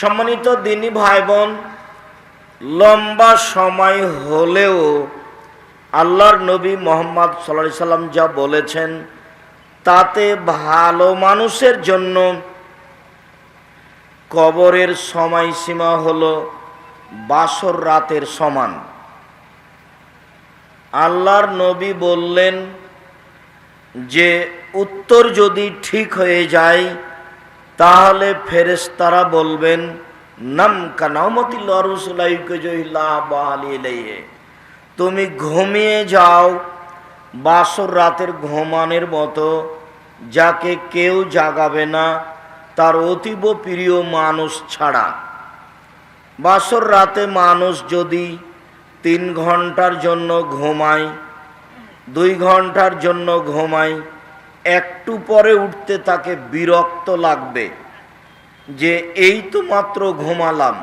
সম্মানিত দিনী ভাই বোন লম্বা সময় হলেও আল্লাহর নবী মোহাম্মদ সাল্লা সাল্লাম যা বলেছেন, তাতে ভালো মানুষের জন্য কবরের সময়সীমা হলো বাসর রাতের সমান। আল্লাহর নবী বললেন যে উত্তর যদি ঠিক হয়ে যায় তাহলে ফেরেশতারা বলবেন, নাম কানামতি লরুসুলাইকে তুমি ঘুমিয়ে যাও, বাসর রাতের ঘুমানের মতো, যাকে কেউ জাগাবে না, তার অতীব প্রিয় মানুষ ছাড়া। বাসর রাতে মানুষ যদি তিন ঘণ্টার জন্য ঘুমায়, দুই ঘণ্টার জন্য ঘুমায় একটু পরে উঠতে তাকে বিরক্ত লাগবে যে, এই তো মাত্র ঘুমালাম।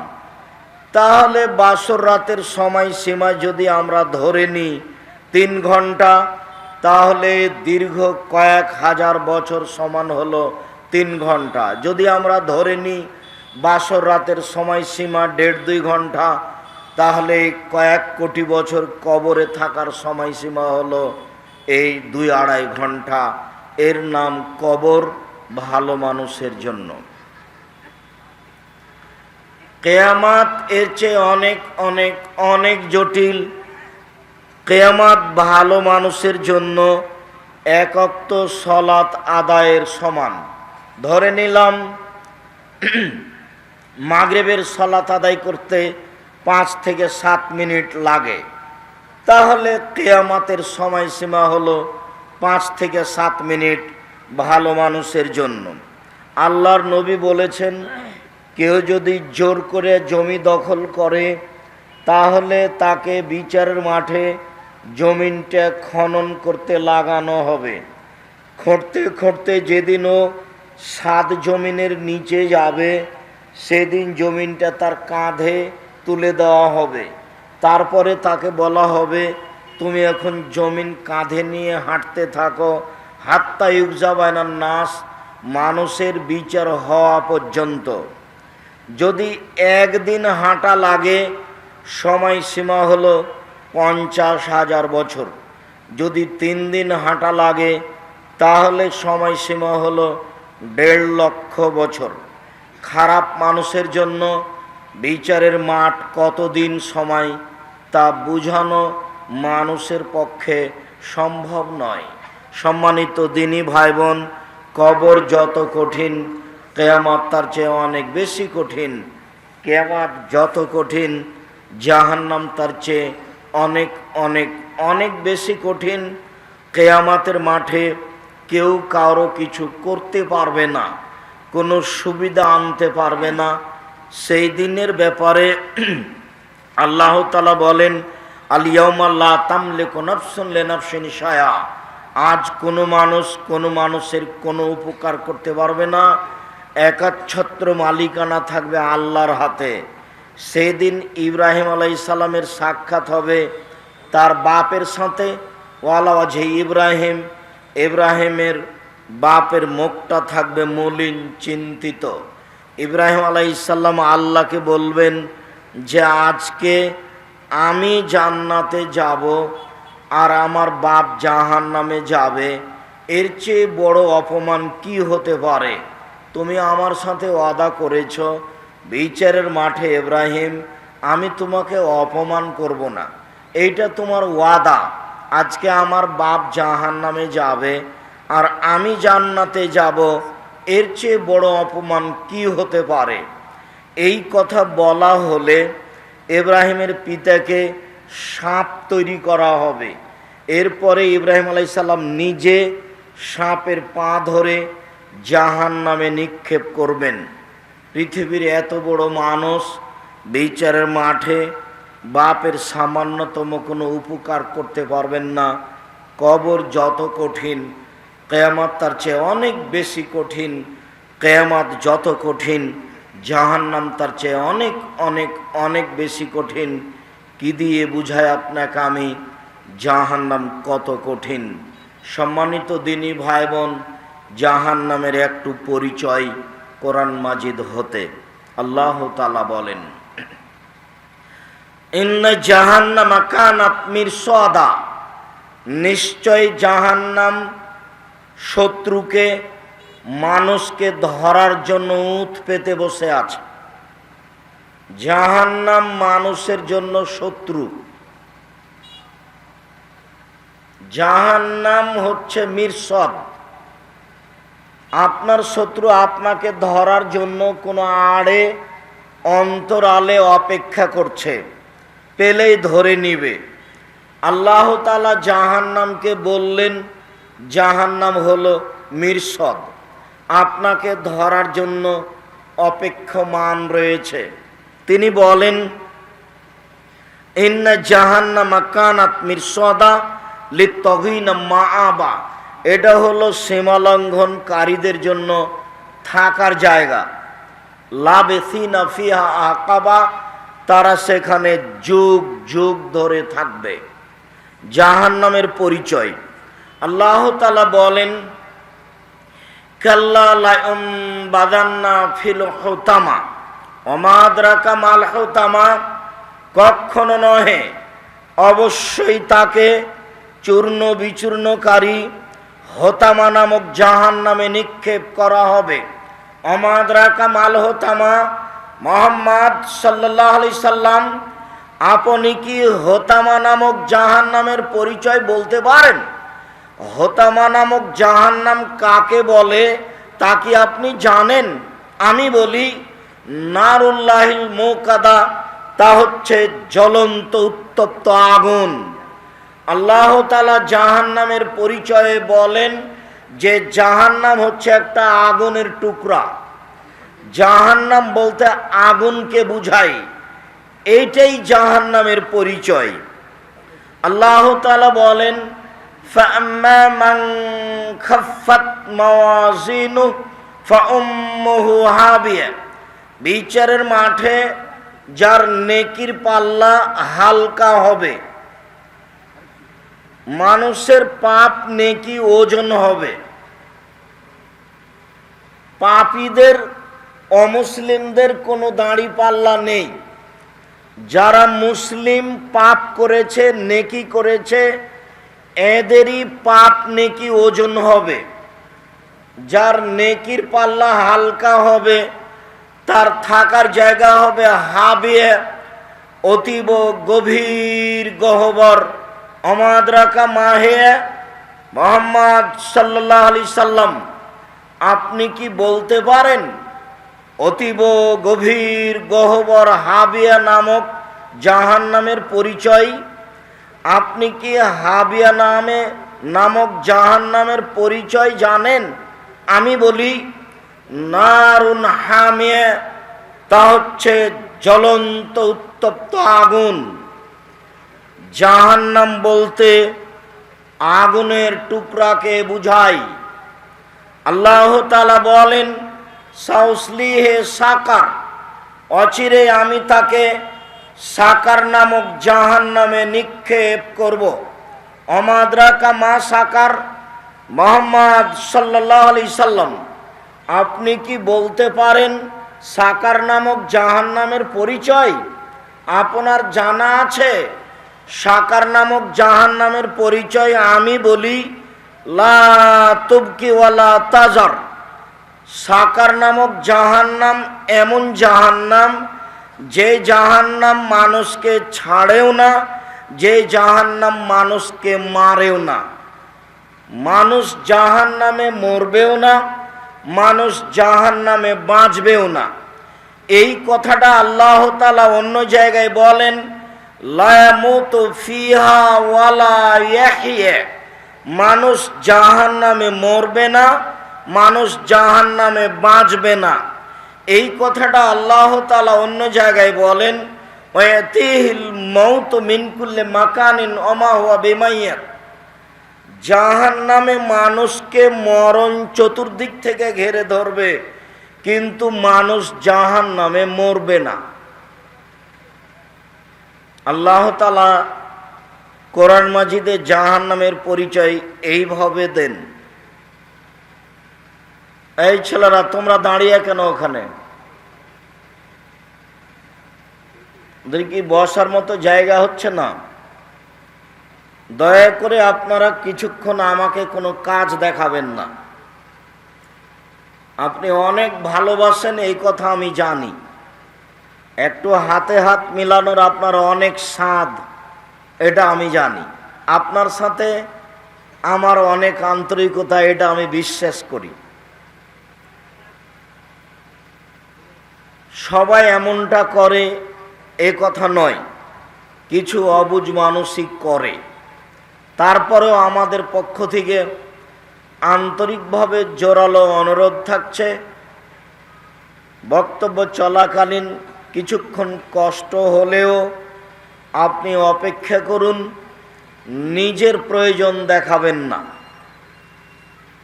তাহলে বাসর রাতের সময় সীমা যদি আমরা ধরে নিই তিন ঘণ্টা, তাহলে দীর্ঘ কয়েক হাজার বছর সমান হলো তিন ঘণ্টা। যদি আমরা ধরে নিই বাসর রাতের সময়সীমা দেড় দুই ঘণ্টা, তাহলে কয়েক কোটি বছর কবরে থাকার সময়সীমা হলো এই দুই আড়াই ঘণ্টা। এর নাম কবর ভালো মানুষের জন্য। কেয়ামাত এর চেয়ে অনেক অনেক অনেক জটিল। কেয়ামাত ভালো মানুষের জন্য একক্ত সলাত আদায়ের সমান। ধরে নিলাম, মাগরেবের সলাত আদায় করতে পাঁচ থেকে সাত মিনিট লাগে। তাহলে কেয়ামাতের সময়সীমা হলো পাঁচ থেকে সাত মিনিট ভালো মানুষের জন্য। আল্লাহর নবী বলেছেন, কেউ যদি জোর করে জমি দখল করে, তাহলে তাকে বিচারের মাঠে জমিনটা খনন করতে লাগানো হবে। খুঁড়তে খুঁড়তে যেদিনও সাত জমিনের নিচে যাবে, সেদিন জমিনটা তার কাঁধে তুলে দেওয়া হবে। তারপরে তাকে বলা হবে তুমি এখন জমিন কাঁধে নিয়ে হাঁটতে থাকো, হাত্তা ইউজাবায়নার নাস, মানুষের বিচার হওয়া পর্যন্ত। যদি একদিন হাঁটা লাগে, সময়সীমা হলো পঞ্চাশ হাজার বছর। যদি তিন দিন হাঁটা লাগে, তাহলে সময়সীমা হলো দেড় লক্ষ বছর। খারাপ মানুষের জন্য বিচারের মাঠ কতদিন সময়, তা বুঝানো মানুষের পক্ষে সম্ভব নয়। সম্মানিত দিনী ভাই বোন কবর যত কঠিন, কেয়ামত তার চেয়ে অনেক বেশি কঠিন। কেয়ামত যত কঠিন, জাহান্নাম তার চেয়ে অনেক অনেক অনেক বেশি কঠিন। কেয়ামাতের মাঠে কেউ কারও কিছু করতে পারবে না, কোনো সুবিধা আনতে পারবে না। সেই দিনের ব্যাপারে আল্লাহ তালা বলেন আজ কোনো মানুষ কোনো মানুষের কোনো উপকার করতে পারবে না। একাচ্ছত্র মালিকানা থাকবে আল্লাহর হাতে। সেদিন ইব্রাহিম আলাই সালামের সাক্ষাৎ হবে তার বাপের সাথে। ওয়ালাওয়াজে ইব্রাহিম। ইব্রাহিমের বাপের মুখটা থাকবে মলিন, চিন্তিত। ইব্রাহিম আলাইসাল্লাম আল্লাহকে বলবেন যে, আজকে আমি জান্নাতে যাব আর আমার বাপ জাহান নামে যাবে, এর চেয়ে বড় অপমান কি হতে পারে? তুমি আমার সাথে ওয়াদা করেছ বিচারের মাঠে, ইব্রাহিম, আমি তোমাকে অপমান করব না। এইটা তোমার ওয়াদা। আজকে আমার বাপ জাহান নামে যাবে আর আমি জান্নাতে যাব, এর চেয়ে বড় অপমান কি হতে পারে? এই কথা বলা হলে ইব্রাহিমের পিতাকে সাপ তৈরি করা হবে। এরপরে ইব্রাহিম আলাইসাল্লাম নিজে সাপের পা ধরে জাহান নামে নিক্ষেপ করবেন। পৃথিবীর এত বড় মানুষ বিচারের মাঠে বাপের সামান্যতম কোনো উপকার করতে পারবেন না। কবর যত কঠিন, কেয়ামাত তার চেয়ে অনেক বেশি কঠিন, কেয়ামাত যত কঠিন। জাহান্নাম তার চেয়ে অনেক অনেক অনেক বেশি কঠিন। কি দিয়ে বুঝায় আপনাকে আমি? জাহান্নাম কত কঠিন। সম্মানিত দিনী ভাই বোন জাহান্নামের একটু পরিচয় কোরআন মাজিদ হতে। আল্লাহ তালা বলেন, ইন্ন জাহান্নামা কানাত মিরসাদা। নিশ্চয় জাহান্নাম শত্রুকে মানুষকে ধরার জন্য উৎ পেতে বসে আছে। জাহান্নাম মানুষের জন্য শত্রু। জাহান্নাম হচ্ছে মিরসদ। আপনার শত্রু আপনাকে ধরার জন্য কোনো আড়ে অন্তরালে অপেক্ষা করছে, পেলেই ধরে নিবে। আল্লাহ তালা জাহান্নামকে বললেন, জাহান্নাম হলো মিরসদ। আপনাকে ধরার জন্য অপেক্ষমান রয়েছে। তিনি বলেন, ইন্না জাহান্নামা কানাত মিরসদা লিত্তহিনা মা আবা এটা হলো সীমালঙ্ঘনকারীদের জন্য থাকার জায়গা। লাবেসিনা ফিহা আকাবা, তারা সেখানে যুগ যুগ ধরে থাকবে। জাহান্নামের পরিচয়। আল্লাহ তালা বলেন কাল্লা লায়ম বাদান্না ফিল হোতামা। অমাদ্রাকা মাল হোতামা। কখনো নহে, অবশ্যই তাকে চূর্ণ বিচূর্ণকারী হোতামা নামক জাহান নামে নিক্ষেপ করা হবে। অমাদ্রাকা মাল হোতামা। মোহাম্মদ সাল্লাহ আলি সাল্লাম, আপনি কি হোতামা নামক জাহান নামের পরিচয় বলতে পারেন? হোতামা নামক জাহান নাম কাকে বলে তা কি আপনি জানেন? আমি বলি, নারুল্লাহিল মৌকাদা, তা হচ্ছে জ্বলন্ত উত্তপ্ত আগুন। আল্লাহ তালা জাহান নামের পরিচয়ে বলেন যে জাহান নাম হচ্ছে একটা আগুনের টুকরা। জাহান্নাম বলতে আগুনকে বুঝাই এইটাই জাহান্নামের পরিচয়। আল্লাহ তালা বলেন فأما من خفت موازينه فأمه هاوية বিচারের মাঠে যার নেকির পাল্লা হালকা হবে মানুষের পাপ নেকি ওজন হবে পাপীদের অমুসলিমদের কোনো দাঁড়ি পাল্লা নেই যারা মুসলিম পাপ করেছে নেকি করেছে এদেরই পাপ নেকি ওজন হবে। যার নেকির পাল্লা হালকা হবে, তার থাকার জায়গা হবে হাবিয়ে, অতীব গভীর গহবর। অমাদ্রাকা মাহে মোহাম্মদ সাল্লাহ আলি সাল্লাম, আপনি কি বলতে পারেন? অতীব গভীর গহবর হাবিয়া নামক জাহান নামের পরিচয় আপনি কি হাবিয়া নামে, নামক জাহান নামের পরিচয় জানেন? আমি বলি, নারুন হামিয়ে, তা হচ্ছে জ্বলন্ত উত্তপ্ত আগুন। জাহান্নাম বলতে আগুনের টুকরাকে বুঝাই আল্লাহ তালা বলেন সাউসলি হে সাকার অচিরে আমি তাকে সাকার নামক জাহান নামে নিক্ষেপ করব। অমাদ্রাকা মা সাকার মোহাম্মদ সাল্লাহ আলি সাল্লাম, আপনি কি বলতে পারেন সাকার নামক জাহান নামের পরিচয়? আপনার জানা আছে, সাকার নামক জাহান নামের পরিচয় আমি বলি, লা তুবকিওয়ালা তাজার। সাকার নামক জাহান্নাম এমন জাহান্নাম যে জাহান্নাম মানুষকে ছাড়েও না, যে জাহান্নাম মানুষকে মারেও না। মানুষ জাহান্নামে মরবেও না, মানুষ জাহান্নামে বাঁচবেও না। এই কথাটা আল্লাহ তালা অন্য জায়গায় বলেন মানুষ জাহান নামে মরবে না, মানুষ জাহান নামে বাঁচবে না। এই কথাটা আল্লাহ তালা অন্য জায়গায় বলেন মৌত মিনকুল্লে মাকানিন অমা হুয়া বেমাইয়ার জাহান নামে মানুষকে মরণ চতুর্দিক থেকে ঘেরে ধরবে, কিন্তু মানুষ জাহান নামে মরবে না। আল্লাহ তালা কোরআন মাজিদে জাহান নামের পরিচয় এইভাবে দেন। এই ছেলেরা, তোমরা দাঁড়িয়ে কেন ওখানে? কি বসার মতো জায়গা হচ্ছে না? দয়া করে আপনারা কিছুক্ষণ আমাকে কোনো কাজ দেখাবেন না। আপনি অনেক ভালোবাসেন, এই কথা আমি জানি। একটু হাতে হাত মিলানোর আপনার অনেক স্বাদ, এটা আমি জানি। আপনার সাথে আমার অনেক আন্তরিকতা, এটা আমি বিশ্বাস করি। সবাই এমনটা করে, এ কথা নয়। কিছু অবুজ মানসিক করে। তারপরেও আমাদের পক্ষ থেকে আন্তরিকভাবে জোরালো অনুরোধ থাকছে। বক্তব্য চলাকালীন কিছুক্ষণ কষ্ট হলেও আপনি অপেক্ষা করুন, নিজের প্রয়োজন দেখাবেন না।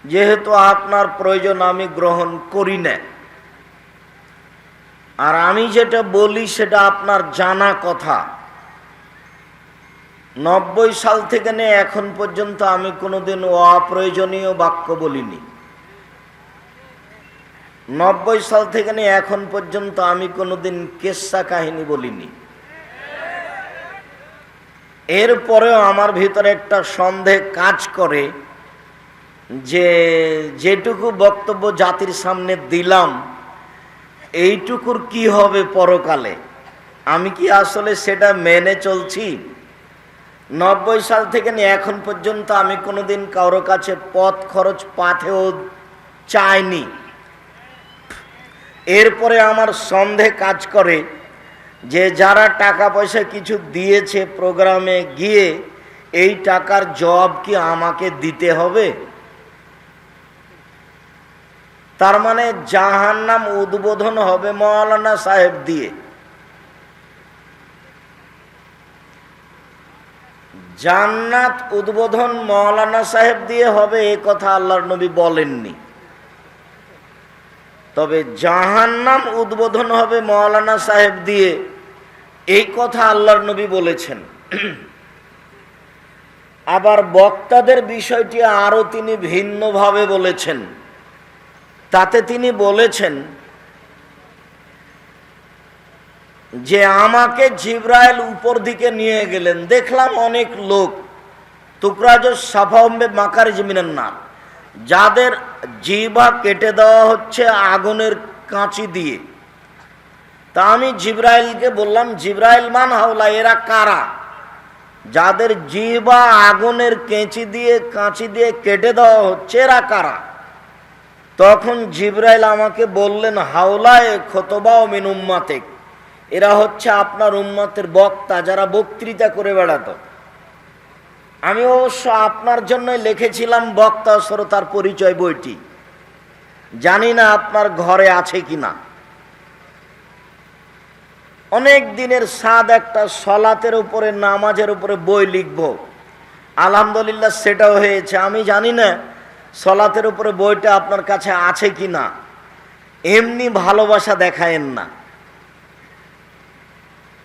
যেহেতু আপনার প্রয়োজন আমি গ্রহণ করি না। আর আমি যেটা বলি সেটা আপনার জানা কথা। নব্বই সাল থেকে নিয়ে এখন পর্যন্ত আমি কোনোদিন অপ্রয়োজনীয় বাক্য বলিনি। নব্বই সাল থেকে নিয়ে এখন পর্যন্ত আমি কোনোদিন কেসা কাহিনী বলিনি। এরপরেও আমার ভিতরে একটা সন্দেহ কাজ করে যে যেটুকু বক্তব্য জাতির সামনে দিলাম এইটুকুর কি হবে পরকালে? আমি কি আসলে সেটা মেনে চলছি? নব্বই সাল থেকে নিয়ে এখন পর্যন্ত আমি কোনোদিন কারও কাছে পথ খরচ পাথেও চাইনি। এরপরে আমার সন্দেহ কাজ করে যে যারা টাকা পয়সা কিছু দিয়েছে প্রোগ্রামে গিয়ে এই টাকার জব কি আমাকে দিতে হবে? তার মানে জাহান নাম উদ্বোধন হবে মৌলানা সাহেব দিয়ে। জান্নাত উদ্বোধন মৌলানা সাহেব দিয়ে হবে এ কথা আল্লাহর নবী বলেননি। তবে জাহান্নাম উদ্বোধন হবে মৌলানা সাহেব দিয়ে, এই কথা আল্লাহর নবী বলেছেন। আবার বক্তাদের বিষয়টি আরও তিনি ভিন্নভাবে বলেছেন। তাতে তিনি বলেছেন যে আমাকে জিব্রাইল উপর দিকে নিয়ে গেলেন। দেখলাম অনেক লোক। টুকরাজ সাফাম্বে মাকার জমিনের নাম যাদের জিবা কেটে দেওয়া হচ্ছে আগুনের কাঁচি দিয়ে। তা আমি জিব্রাইলকে বললাম, জিব্রাইল মান হাওলা, এরা কারা? যাদের জিবা আগুনের কেঁচি দিয়ে, কাঁচি দিয়ে কেটে দেওয়া হচ্ছে, এরা কারা? তখন জিব্রাইল আমাকে বললেন, হাওলায় খতবাও মিন উম্মাতেক। এরা হচ্ছে আপনার উম্মাতের বক্তা যারা বক্তৃতা করে বেড়াতো। আমি অবশ্য আপনার জন্য লিখেছিলাম বক্তা শ্রোতার পরিচয় বইটি। জানি না আপনার ঘরে আছে কি না অনেক দিনের স্বাদ একটা সলাতের উপরে, নামাজের উপরে বই লিখব। আলহামদুলিল্লাহ সেটাও হয়েছে। আমি জানি না সলাতের উপরে বইটা আপনার কাছে আছে কি না এমনি ভালোবাসা দেখায়েন না।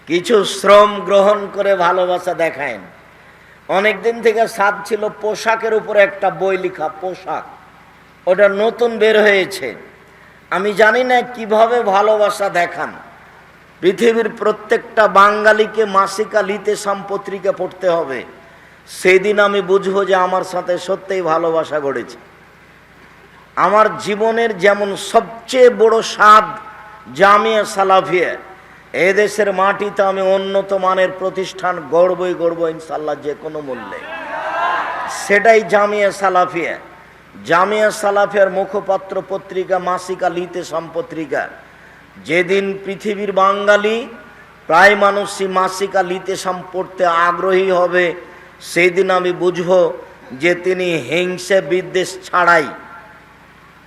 কিছু শ্রম গ্রহণ করে ভালোবাসা দেখায়েন। অনেক দিন থেকে সাদ ছিল পোশাকের উপরে একটা বই লেখা, পোশাক। ওটা নতুন বের হয়েছে। আমি জানি না কীভাবে ভালোবাসা দেখান। পৃথিবীর প্রত্যেকটা বাঙালিকে মাসিকা লিতে পত্রিকা পড়তে হবে। সেদিন আমি বুঝব যে আমার সাথে সত্যিই ভালোবাসা গড়েছে। আমার জীবনের যেমন সবচেয়ে বড় স্বাদ জামিয়া সালাফিয়া, এদেশের মাটিতে আমি উন্নত মানের প্রতিষ্ঠান গড়বই গড়ব ইনশাল্লাহ যে কোনো মূল্যে। সেটাই জামিয়া সালাফিয়া। জামিয়া সালাফিয়ার মুখপাত্র পত্রিকা মাসিকা লিতে সম্পত্রিকা যেদিন পৃথিবীর বাঙালি প্রায় মানুষই মাসিকা লিতে পড়তে আগ্রহী হবে সেদিন আমি বুঝব যে তিনি হিংসে বিদ্বেষ ছাড়াই,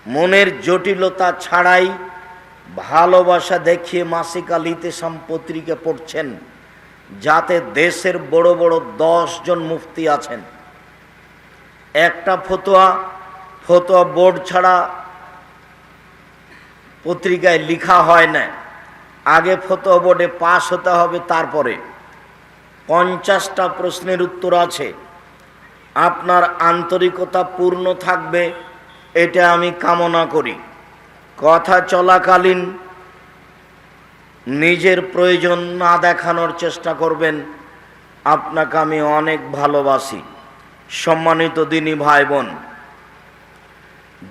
মনের জটিলতা ছাড়াই ভালোবাসা দেখিয়ে মাসিকা লিতে পত্রিকা পড়ছেন, যাতে দেশের বড় বড় জন মুফতি আছেন। একটা ফতোয়া ফতোয়া বোর্ড ছাড়া পত্রিকায় লিখা হয় না। আগে ফতোয়া বোর্ডে পাশ হতে হবে, তারপরে। পঞ্চাশটা প্রশ্নের উত্তর আছে। আপনার আন্তরিকতা পূর্ণ থাকবে, এটা আমি কামনা করি। কথা চলাকালীন নিজের প্রয়োজন না দেখানোর চেষ্টা করবেন, আপনাকে আমি অনেক ভালোবাসি। সম্মানিত দিনী ভাই বোন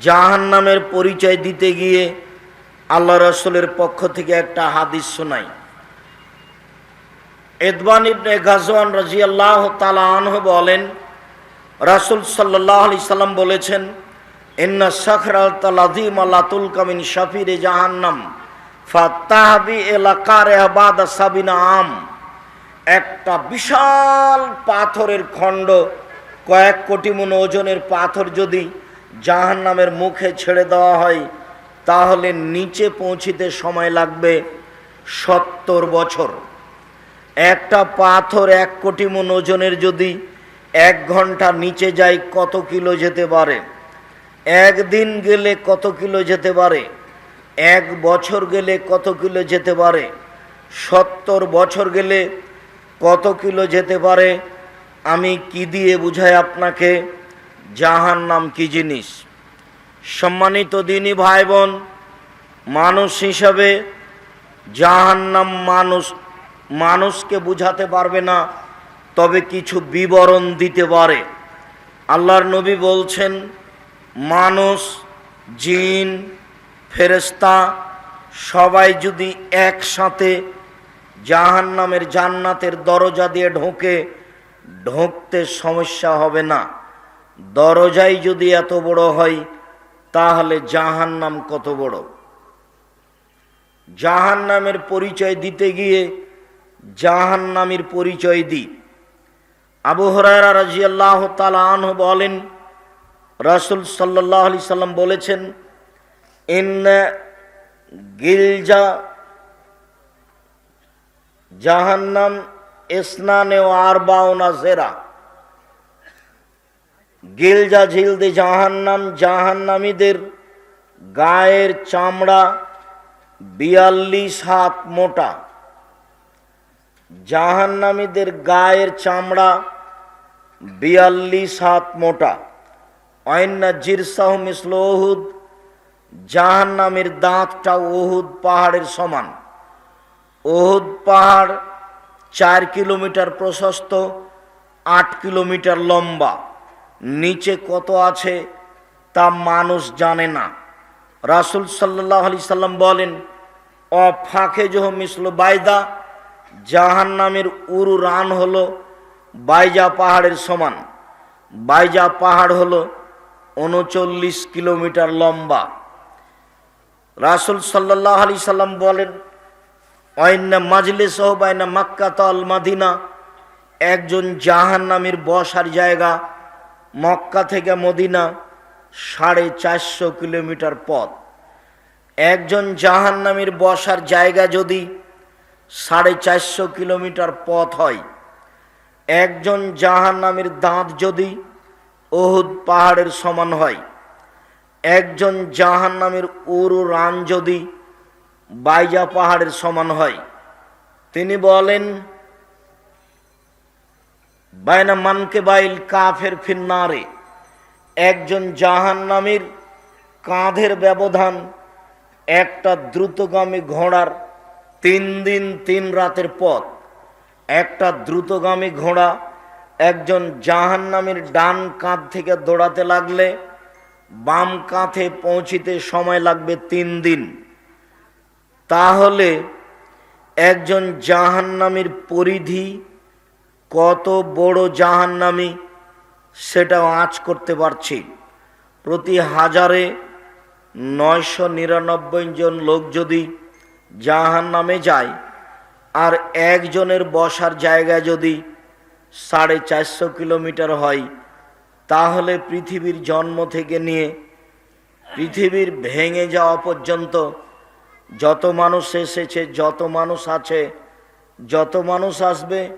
জাহান নামের পরিচয় দিতে গিয়ে আল্লাহ রসুলের পক্ষ থেকে একটা হাদিস শোনাই। এদবান ইবনে গাজওয়ান রাজিয়াল্লাহ তালা আনহ বলেন, রাসুল সাল্লাহ আলি সাল্লাম বলেছেন, ইন্না সখরাল তালাদিম আল্লাতুল কামিন শাফিরে জাহান্নাম এলাকার সাবিনা আম। একটা বিশাল পাথরের খণ্ড, কয়েক কোটি মন ওজনের পাথর যদি জাহান নামের মুখে ছেড়ে দেওয়া হয়, তাহলে নিচে পৌঁছিতে সময় লাগবে সত্তর বছর। একটা পাথর এক কোটি মন ওজনের যদি এক ঘণ্টা নিচে যায় কত কিলো যেতে পারে? একদিন গেলে কত কিলো যেতে পারে? এক বছর গেলে কত কিলো যেতে পারে? সত্তর বছর গেলে কত কিলো যেতে পারে? আমি কি দিয়ে বুঝাই আপনাকে? জাহান নাম কি জিনিস? সম্মানিত দিনই ভাই বোন মানুষ হিসাবে জাহান নাম মানুষ মানুষকে বুঝাতে পারবে না, তবে কিছু বিবরণ দিতে পারে। আল্লাহর নবী বলছেন, মানুষ, জিন ফেরেস্তা সবাই যদি একসাথে জাহান নামের জান্নাতের দরজা দিয়ে ঢোকে, ঢোকতে সমস্যা হবে না। দরজাই যদি এত বড় হয়, তাহলে জাহান নাম কত বড়? জাহান নামের পরিচয় দিতে গিয়ে জাহান নামের পরিচয় দিই। আবু হরারা রাজিয়াল্লাহ তালা আনহ বলেন, রাসুল সাল্লাহ আলি সাল্লাম বলেছেন ইন গিলজা, জাহান্নাম ইসনানে ও আর বাউনা জেরা। গিলজা ঝিলদে জাহান্নাম, জাহান্নামীদের গায়ের চামড়া বিয়াল্লিশ হাত মোটা। জাহান্নামীদের গায়ের চামড়া বিয়াল্লিশ হাত মোটা। অন্যা জিরসাহ মিসল ওহুদ জাহান্নামের দাঁতটা ওহুদ পাহাড়ের সমান। ওহুদ পাহাড় চার কিলোমিটার প্রশস্ত, আট কিলোমিটার লম্বা। নিচে কত আছে তা মানুষ জানে না। রাসুল সাল্লাহ আলি সাল্লাম বলেন অ ফাঁকে জহ মিসল বাইদা জাহান নামের উরু রান হলো বাইজা পাহাড়ের সমান। বাইজা পাহাড় হলো উনচল্লিশ কিলোমিটার লম্বা। রাসুল সাল্লাহ আলি সাল্লাম বলেন অন্য মাজলে সহ বাইনা মাক্কা তল মাদিনা। একজন জাহান নামের বসার জায়গা মক্কা থেকে মদিনা সাড়ে চারশো কিলোমিটার পথ। একজন জাহান নামের বসার জায়গা যদি সাড়ে চারশো কিলোমিটার পথ হয়। একজন জাহান নামের দাঁত যদি ওহুদ পাহাড়ের সমান হয়, একজন জাহান নামের উরু রান যদি বাইজা পাহাড়ের সমান হয়, তিনি বলেন বায়না মানকে বাইল কাফের ফিন্নারে, একজন জাহান নামের কাঁধের ব্যবধান একটা দ্রুতগামী ঘোড়ার তিন দিন, তিন রাতের পথ। একটা দ্রুতগামী ঘোড়া, একজন জাহান নামের ডান কাঁধ থেকে দৌড়াতে লাগলে, বাম কাঁধে পৌঁছিতে সময় লাগবে তিন দিন। তাহলে একজন জাহান্নামীর পরিধি কত বড় জাহান্নামী সেটাও আঁচ করতে পারছি। প্রতি হাজারে নয়শো নিরানব্বই জন লোক যদি জাহান নামে যায় আর একজনের বসার জায়গা যদি সাড়ে চারশো কিলোমিটার হয়, তাহলে পৃথিবীর জন্ম থেকে নিয়ে পৃথিবীর ভেঙে যাওয়া পর্যন্ত যত মানুষ এসেছে, যত মানুষ আছে, যত মানুষ আসবে,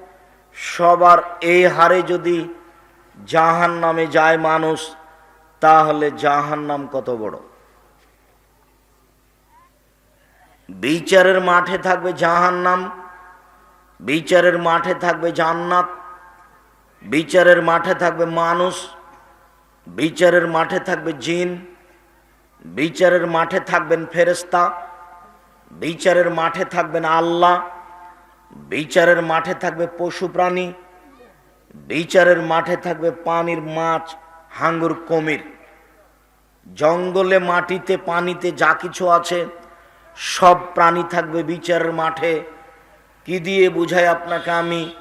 সবার এই হারে যদি জাহান নামে যায় মানুষ, তাহলে জাহান নাম কত বড়? বিচারের মাঠে থাকবে জাহান নাম বিচারের মাঠে থাকবে জান্নাত, বিচারের মাঠে থাকবে মানুষ, বিচারের মাঠে থাকবে জিন, বিচারের মাঠে থাকবেন ফেরেস্তা বিচারের মাঠে থাকবেন আল্লাহ, বিচারের মাঠে থাকবে পশু প্রাণী, বিচারের মাঠে থাকবে পানির মাছ, হাঙ্গুর কমির। জঙ্গলে, মাটিতে, পানিতে যা কিছু আছে সব প্রাণী থাকবে বিচারের মাঠে। কি দিয়ে বুঝাই আপনাকে আমি?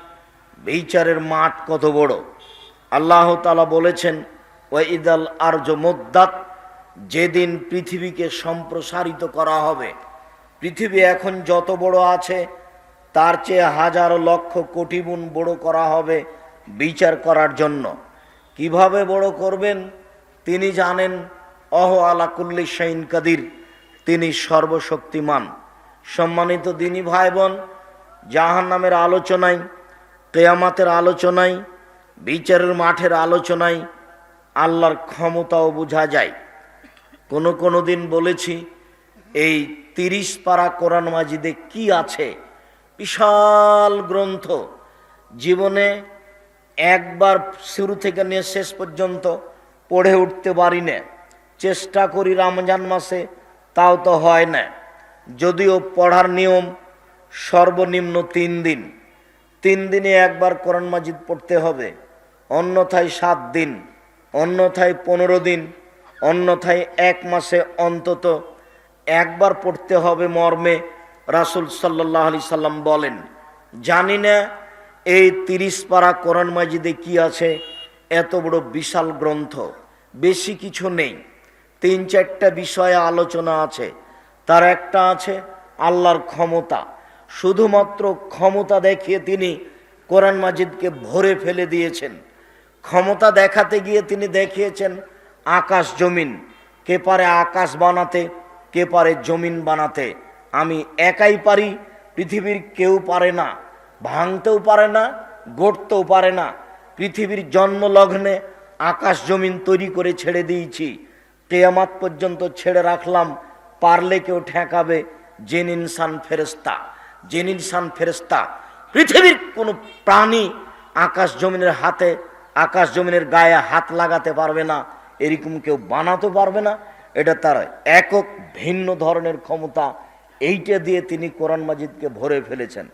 বিচারের মাঠ কত বড়? আল্লাহ তালা বলেছেন ওয়াইদাল আর্য মোদ্দাত যেদিন পৃথিবীকে সম্প্রসারিত করা হবে। পৃথিবী এখন যত বড় আছে, তার চেয়ে হাজার লক্ষ কোটি গুণ বড় করা হবে বিচার করার জন্য। কীভাবে বড় করবেন? তিনি জানেন, অহ আলা কুল্লি শাইন কাদির তিনি সর্বশক্তিমান। সম্মানিত দিনী ভাই বোন জাহান নামের আলোচনায়, কেয়ামাতের আলোচনায়, বিচারের মাঠের আলোচনায় আল্লাহর ক্ষমতাও বোঝা যায়। কোনো কোনো দিন বলেছি, এই তিরিশ পারা কোরআন মাজিদে কি আছে? বিশাল গ্রন্থ। জীবনে একবার শুরু থেকে নিয়ে শেষ পর্যন্ত পড়ে উঠতে পারি না। চেষ্টা করি রমজান মাসে তাও তো হয় না। যদিও পড়ার নিয়ম সর্বনিম্ন তিন দিন। তিন দিনে একবার কোরআন মাজিদ পড়তে হবে। অন্যথায় সাত দিন, অন্যথায় পনেরো দিন, অন্যথায় এক মাসে অন্তত একবার পড়তে হবে মর্মে রাসুল সাল্লাহ আলি সাল্লাম বলেন। জানি না এই তিরিশ পারা কোরআন মাজিদে কি আছে, এত বড় বিশাল গ্রন্থ, বেশি কিছু নেই। তিন চারটা বিষয়ে আলোচনা আছে। তার একটা আছে আল্লাহর ক্ষমতা। শুধুমাত্র ক্ষমতা দেখিয়ে তিনি কোরআন মাজিদকে ভরে ফেলে দিয়েছেন। ক্ষমতা দেখাতে গিয়ে তিনি দেখিয়েছেন, আকাশ জমিন। কে পারে আকাশ বানাতে, কে পারে জমিন বানাতে। আমি একাই পারি, পৃথিবীর কেউ পারে না। ভাঙতেও পারে না, গড়তেও পারে না। পৃথিবীর জন্মলগ্নে আকাশ জমিন তৈরি করে ছেড়ে দিয়েছি। কেয়ামাত পর্যন্ত ছেড়ে রাখলাম, পারলে কেউ ঠেকাবে। জেন, ইনসান ফেরেস্তা জেন, ইনসান ফেরেস্তা পৃথিবীর কোনো প্রাণী আকাশ জমিনের হাতে, আকাশ জমিনের গায়ে হাত লাগাতে পারবে না, এরকম কেউ বানাতে পারবে না। এটা তার একক ভিন্ন ধরনের ক্ষমতা। এইটা দিয়ে তিনি কোরআন মাজিদকে ভরে ফেলেছেন।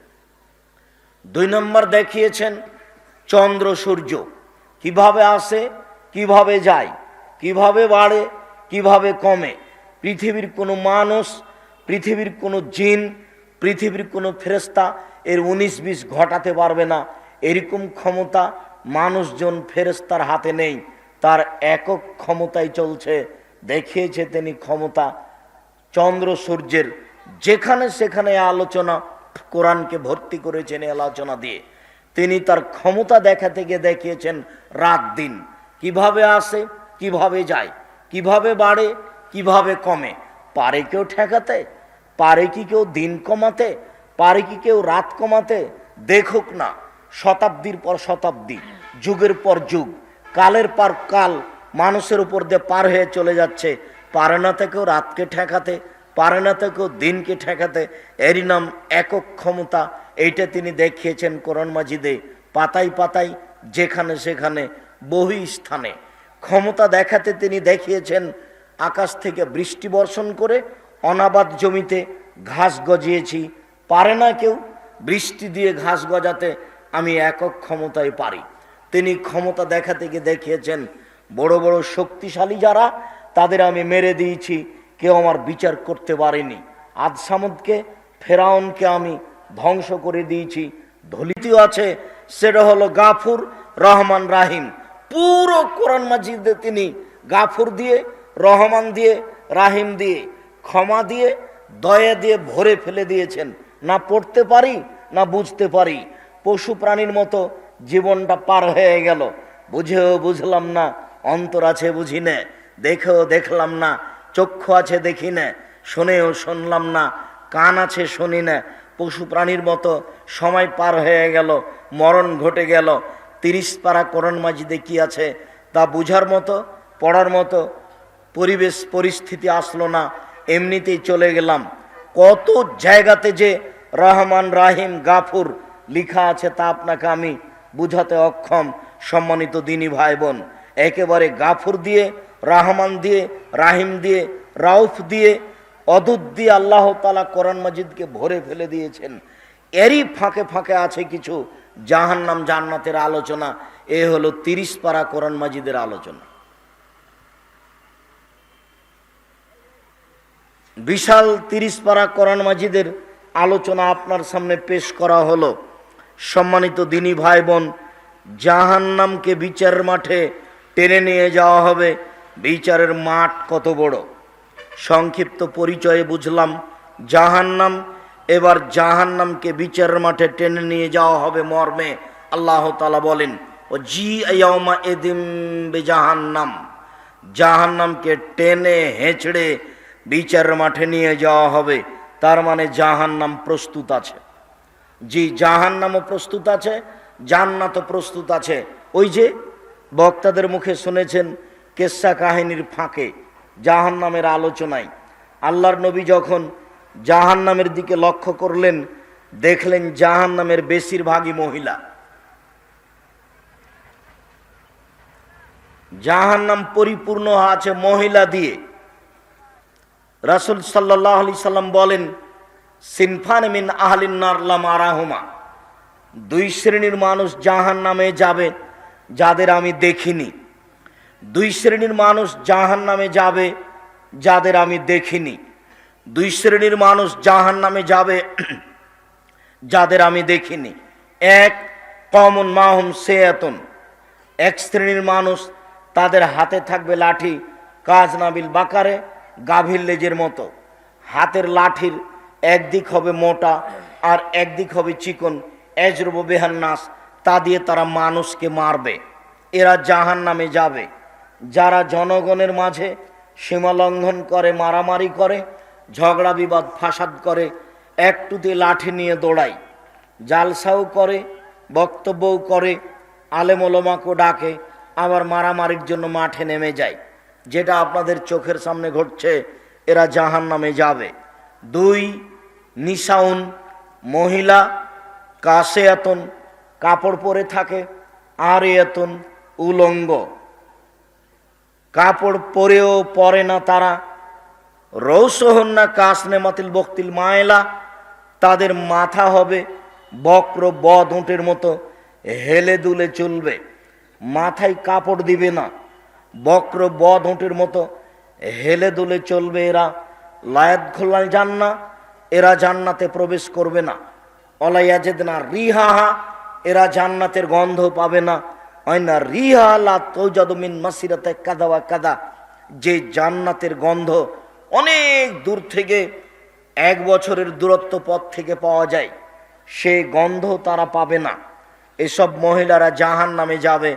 দুই নম্বর দেখিয়েছেন, চন্দ্র সূর্য। কীভাবে আসে, কীভাবে যায়, কীভাবে বাড়ে কীভাবে কমে? পৃথিবীর কোনো মানুষ, পৃথিবীর কোনো জিন, পৃথিবীর কোনো ফেরেস্তা এর উনিশ বিশ ঘটাতে পারবে না। এরকম ক্ষমতা মানুষজন ফেরেস্তার হাতে নেই। তার একক ক্ষমতায় চলছে। দেখিয়েছে তিনি ক্ষমতা চন্দ্র সূর্যের। যেখানে সেখানে আলোচনা, কোরআনকে ভর্তি করেছেন আলোচনা দিয়ে। তিনি তার ক্ষমতা দেখাতে গিয়ে দেখিয়েছেন রাত দিন। কীভাবে আসে, কীভাবে যায়? কীভাবে বাড়ে, কীভাবে কমে? পারে কেউ ঠেকাতে, পারে কি কেউ দিন কমাতে, পারে কি কেউ রাত কমাতে? দেখুক না, শতাব্দীর পর শতাব্দী, যুগের পর যুগ, কালের পর কাল, মানুষের উপর দিয়ে পার হয়ে চলে যাচ্ছে। পারে না থেকেও রাতকে ঠেকাতে, পারে না থেকেও দিনকে ঠেকাতে। এরই নাম একক ক্ষমতা, এইটা তিনি দেখিয়েছেন কোরআন মাজিদে পাতাই পাতাই যেখানে সেখানে বহু স্থানে ক্ষমতা দেখাতে তিনি দেখিয়েছেন আকাশ থেকে বৃষ্টি বর্ষণ করে, অনাবাদ জমিতে ঘাস গজিয়েছি। পারে না কেউ, বৃষ্টি দিয়ে ঘাস গজাতে আমি একক ক্ষমতায় পারি। তিনি ক্ষমতা দেখাতে গিয়ে দেখিয়েছেন, বড় বড় শক্তিশালী যারা, তাদের আমি মেরে দিয়েছি, কেউ আমার বিচার করতে পারেনি। আদ সামুদকে, ফেরাউনকে আমি ধ্বংস করে দিয়েছি। ধলিতিও আছে, সেটা হলো গাফুর রহমান রাহিম। পুরো কোরআন মাজিদে তিনি গাফুর দিয়ে, রহমান দিয়ে, রাহিম দিয়ে, ক্ষমা দিয়ে, দয়া দিয়ে ভরে ফেলে দিয়েছেন। না পড়তে পারি, না বুঝতে পারি। পশু প্রাণীর মতো জীবনটা পার হয়ে গেল। বুঝেও বুঝলাম না, অন্তর আছে বুঝি না, দেখেও দেখলাম না, চক্ষু আছে দেখি না, শুনেও শুনলাম না, কান আছে শুনি না। পশু প্রাণীর মতো সময় পার হয়ে গেল, মরণ ঘটে গেল তিরিশ পারা করণ মাঝিতে কি আছে তা বুঝার মতো, পড়ার মতো পরিবেশ, পরিস্থিতি আসলো না, এমনিতেই চলে গেলাম। কত জায়গাতে যে রহমান রাহিম গাফুর লিখা আছে তা আপনাকে আমি বুঝাতে অক্ষম, সম্মানিত দিনী ভাই বোন একেবারে গাফুর দিয়ে, রহমান দিয়ে, রাহিম দিয়ে, রাউফ দিয়ে, অদূত দিয়ে আল্লাহ তালা কোরআন মাজিদকে ভরে ফেলে দিয়েছেন। এরই ফাঁকে ফাঁকে আছে কিছু জাহান্নাম জান্নাতের আলোচনা, এ হলো তিরিশ পারা কোরআন মাজিদের আলোচনা। বিশাল তিরিশ পারা কোরআন মাজিদের আলোচনা আপনার সামনে পেশ করা হলো। সম্মানিত দিনী ভাই বোন জাহান্নামকে বিচারের মাঠে টেনে নিয়ে যাওয়া হবে। বিচারের মাঠ কত বড়? সংক্ষিপ্ত পরিচয়ে বুঝলাম, জাহান্নাম এবার জাহান্নামকে বিচারের মাঠে টেনে নিয়ে যাওয়া হবে মর্মে। আল্লাহ তালা বলেন ও জি আয়ামা এদিম বে জাহান্নাম জাহান্নামকে টেনে, হেঁচড়ে বিচারের মাঠে নিয়ে যাওয়া হবে। তার মানে জাহান্নাম প্রস্তুত আছে। জি, জাহান্নামও প্রস্তুত আছে, জান্নাতও প্রস্তুত আছে। ওই যে বক্তাদের মুখে শুনেছেন কেসা কাহিনীর ফাঁকে, জাহান্নামের আলোচনায়। আল্লাহর নবী যখন জাহান্নামের দিকে লক্ষ্য করলেন, দেখলেন জাহান্নামের বেশিরভাগই মহিলা। জাহান্নাম পরিপূর্ণ আছে মহিলা দিয়ে। রাসুল সাল্লাহ আলি সাল্লাম বলেন, সিনফান মিন আহলিন নারলাম দুই শ্রেণির মানুষ জাহান নামে যাবে, যাদের আমি দেখিনি। দুই শ্রেণির মানুষ জাহান নামে যাবে, যাদের আমি দেখিনি। দুই শ্রেণির মানুষ জাহান নামে যাবে, যাদের আমি দেখিনি। এক, কমন মাহুম সেয়াতন। এক শ্রেণির মানুষ তাদের হাতে থাকবে লাঠি, কাজ নাবিল বাকারে, গাভীর লেজের মতো। হাতের লাঠির একদিক হবে মোটা আর একদিক হবে চিকন। এজরব বেহান নাস তা দিয়ে তারা মানুষকে মারবে। এরা জাহান নামে যাবে। যারা জনগণের মাঝে সীমা লঙ্ঘন করে, মারামারি করে ঝগড়া বিবাদ ফাসাদ করে, একটুতে লাঠি নিয়ে দৌড়াই জালসাও করে, বক্তব্যও করে, আলেমোলমাকে ডাকে, আবার মারামারির জন্য মাঠে নেমে যায়। যেটা আপনাদের চোখের সামনে ঘটছে, এরা জাহান নামে যাবে। দুই নিশাউন মহিলা কাশে এতন কাপড় পরে থাকে আর এতন উলঙ্গ। কাপড় পরেও পরে না তারা রৌসহন না কাসনে মাতিল বক্তিল মায়লা, তাদের মাথা হবে বক্র বদ উঁটের মতো, হেলে দুলে চলবে। মাথায় কাপড় দিবে না, বক্র বদ উঁটের মতো, হেলে দুলে চলবে এরা। লায়াত খোলাল জান্না, এরা জান্নাতে প্রবেশ করবে না। অলাইয়াজেদ না রিহাহা এরা জান্নাতের গন্ধ পাবে না। অয়না রিহা লা তৌজাদমিন মাসিরাতে কাদা কাদা, যে জান্নাতের গন্ধ অনেক দূর থেকে, এক বছরের দূরত্ব পথ থেকে পাওয়া যায়। সে গন্ধ তারা পাবে না। এসব মহিলারা জাহান নামে যাবে।